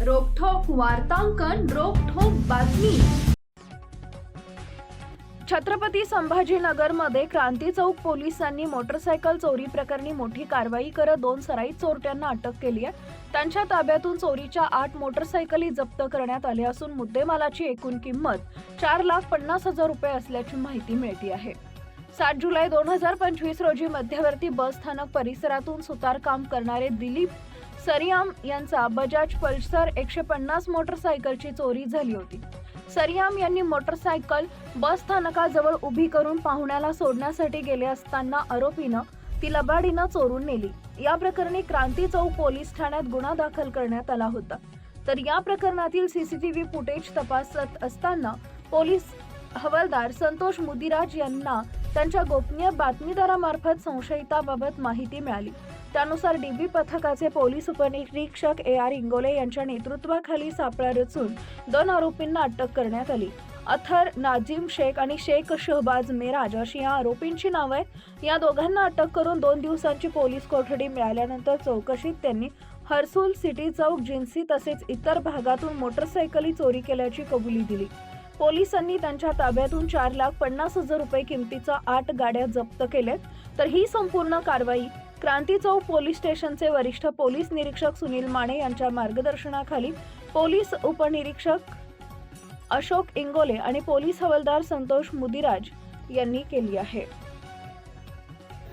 वार्तांकन रोखोक बातमी. छत्रपती संभाजीनगरमध्ये क्रांती चौक पोलिसांनी मोटरसायकल चोरी प्रकरणी मोठी कारवाई करत दोन सराईत चोरट्यांना अटक केली आहे. त्यांच्या ताब्यातून चोरीच्या आठ मोटरसायकली जप्त करण्यात आल्या असून मुद्देमालाची एकूण किंमत चार लाख पन्नास हजार रुपये असल्याची माहिती मिळते आहे. सात जुलै दोन हजार पंचवीस रोजी मध्यवर्ती बस स्थानक परिसरातून सुतारकाम करणारे दिलीप सरियाम यांचा बजाज पल्सर एकशे पन्नास मोटरसायकलची चोरी झाली होती. सरियाम यांनी मोटरसायकल बस स्थानकाजवळ उभी करून पाहुण्याला सोडण्यासाठी गेले असताना आरोपीनं ती लबाडीनं चोरून नेली. या प्रकरणी क्रांती चौक पोलीस ठाण्यात गुन्हा दाखल करण्यात आला होता. तर या प्रकरणातील सीसीटीव्ही फुटेज तपासत असताना पोलीस हवालदार संतोष मुदिराज यांना त्यांच्या गोपनीय बातमीदारामार्फत संशयिताबाबत माहिती मिळाली. त्यानुसार डीबी पथकाचे पोलीस उपनिरीक्षक ए आर इंगोले यांच्या नेतृत्वाखाली सापळा रचून दोन आरोपींना अटक करण्यात आली. अथर नाजिम शेख आणि शेख शहबाज मेराज अशी या आरोपींची नावं आहेत. या दोघांना अटक करून दोन दिवसांची पोलीस कोठडी मिळाल्यानंतर चौकशीत त्यांनी हर्सूल सिटी चौक जिन्सी तसेच इतर भागातून मोटरसायकली चोरी केल्याची कबुली दिली. पोलिसांनी त्यांच्या ताब्यातून चार लाख पन्नास हजार रुपये किमतीच्या आठ गाड्या जप्त केल्यात. तर ही संपूर्ण कारवाई क्रांती चौक पोलीस स्टेशनचे वरिष्ठ पोलीस निरीक्षक सुनील माने यांच्या मार्गदर्शनाखाली पोलीस उपनिरीक्षक अशोक इंगोले आणि पोलीस हवालदार संतोष मुदिराज यांनी केली आहे.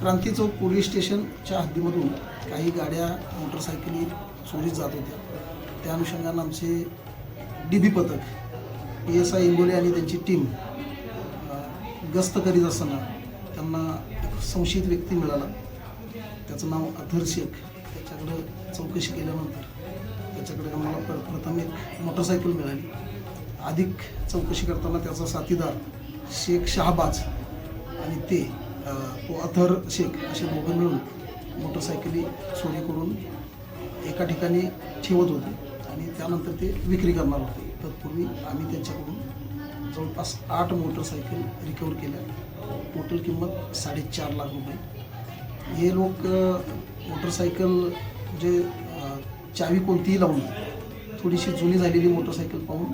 क्रांती चौक पोलीस स्टेशनच्या हद्दीमधून काही गाड्या मोटरसायकली चोरीत जात होत्या. त्या अनुषंगानं आमचे डी बी पथक पी एस आय इंगोले आणि त्यांची टीम गस्त करीत असताना त्यांना एक संशयित व्यक्ती मिळाला. त्याचं नाव अथर शेख त्याच्याकडं चौकशी केल्यानंतर त्याच्याकडे आम्हाला प्र प्रथम एक मोटरसायकल मिळाली. अधिक चौकशी करताना त्याचा साथीदार शेख शहाबाज आणि ते तो अथर शेख असे दोघं मिळून मोटरसायकली चोरी करून एका ठिकाणी ठेवत होते आणि त्यानंतर ते विक्री करणार होते. तत्पूर्वी आम्ही त्यांच्याकडून जवळपास आठ मोटरसायकल रिकवर केल्या. टोटल किंमत साडेचार लाख रुपये. हे लोक मोटरसायकल अ, चावी कोणतीही लावून थोडीशी जुनी झालेली मोटरसायकल पाहून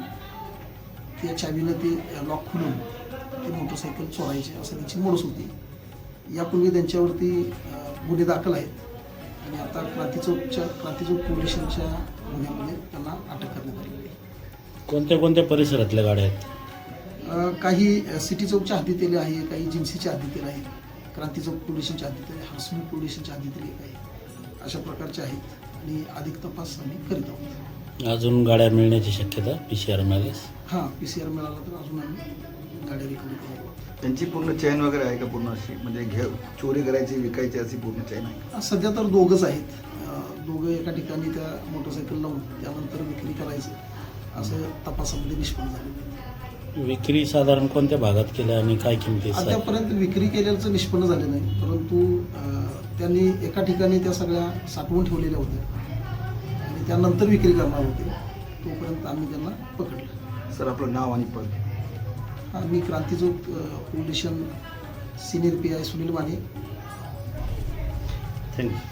त्या चावीनं ते लॉक खोलून ते मोटरसायकल चोरायचे असं त्यांची मोडस होती. यापूर्वी त्यांच्यावरती गुन्हे दाखल आहेत. आणि आता क्रांती चौकच्या क्रांती चौक पोलीस स्टेशनच्या गुन्ह्यामध्ये त्यांना अटक करण्यात आलेली आहे. कोणत्या कोणत्या परिसरातल्या गाड्या आहेत? काही सिटी चौकच्या हद्दीतील आहे काही जिन्सीच्या हद्दीतील आहे. क्रांती चौक पोलीस स्टेशनच्या हद्दीतील आहे हर्समी पोलीस स्टेशनच्या हद्दीतील एक आहे अशा प्रकारचे आहेत आणि अधिक तपास आम्ही करीत आहोत. अजून गाड्या मिळण्याची शक्यता पी सी आर मिळाल्यास हां पी सी आर मिळाला तर अजून आम्ही गाड्या रिकव्हरी करू त्यांची पूर्ण चैन वगैरे आहे का पूर्ण अशी? म्हणजे घे चोरी करायची विकायची अशी पूर्ण चैन आहे? का? सध्या तर दोघंच आहेत. दोघं एका ठिकाणी त्या मोटरसायकल लावून त्यानंतर विक्री करायचं. असं तपासामध्ये निष्पन्न झालेलं विक्री साधारण कोणत्या भागात केल्या आणि काय किमती आहेत? अद्यापर्यंत विक्री केल्याचं निष्पन्न झालं नाही. परंतु त्यांनी एका ठिकाणी त्या सगळ्या साठवून ठेवलेल्या होत्या. आणि त्यानंतर विक्री करणार होते. तोपर्यंत आम्ही त्यांना पकडलं. सर आपलं नाव आणि पद? आम्ही क्रांती चौक अं, police station senior P I Sunil Mane. Thank you